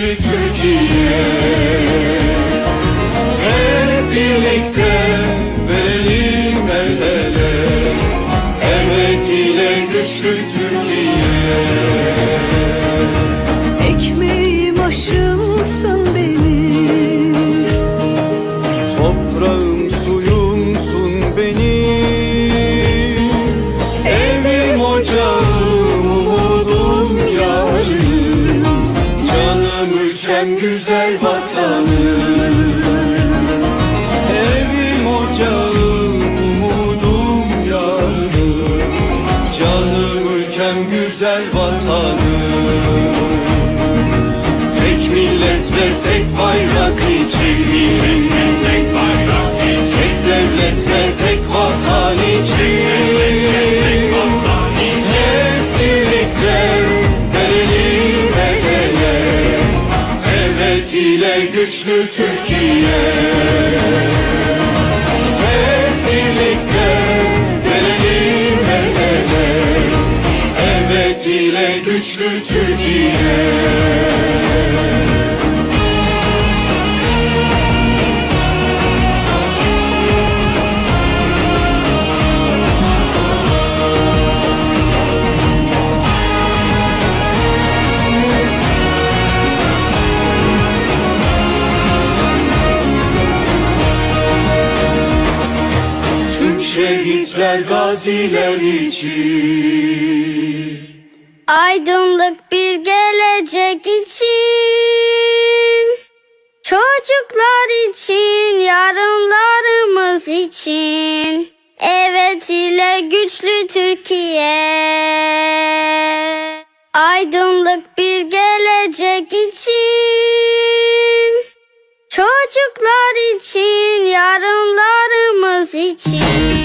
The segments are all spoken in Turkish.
Türkiye. Hep birlikte verelim el ele. Evet ile güçlü Türkiye. Ekmeğim aşımsın Ülkem güzel vatanım Evim ocağım umudum yarım Canım ülkem güzel vatanım Tek millet ve tek bayrak için tek bayrak için. Tek devlet Evet ile güçlü Türkiye. Hep birlikte verelim el ele. Evet ile güçlü Türkiye şehitler gaziler için. Aydınlık bir gelecek için. Çocuklar için, yarınlarımız için. Evet ile güçlü Türkiye. Aydınlık bir gelecek için. Çocuklar için, yarınlarımız için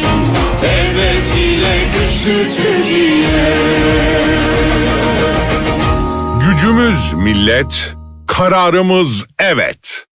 Evet ile güçlü Türkiye Gücümüz millet, kararımız evet.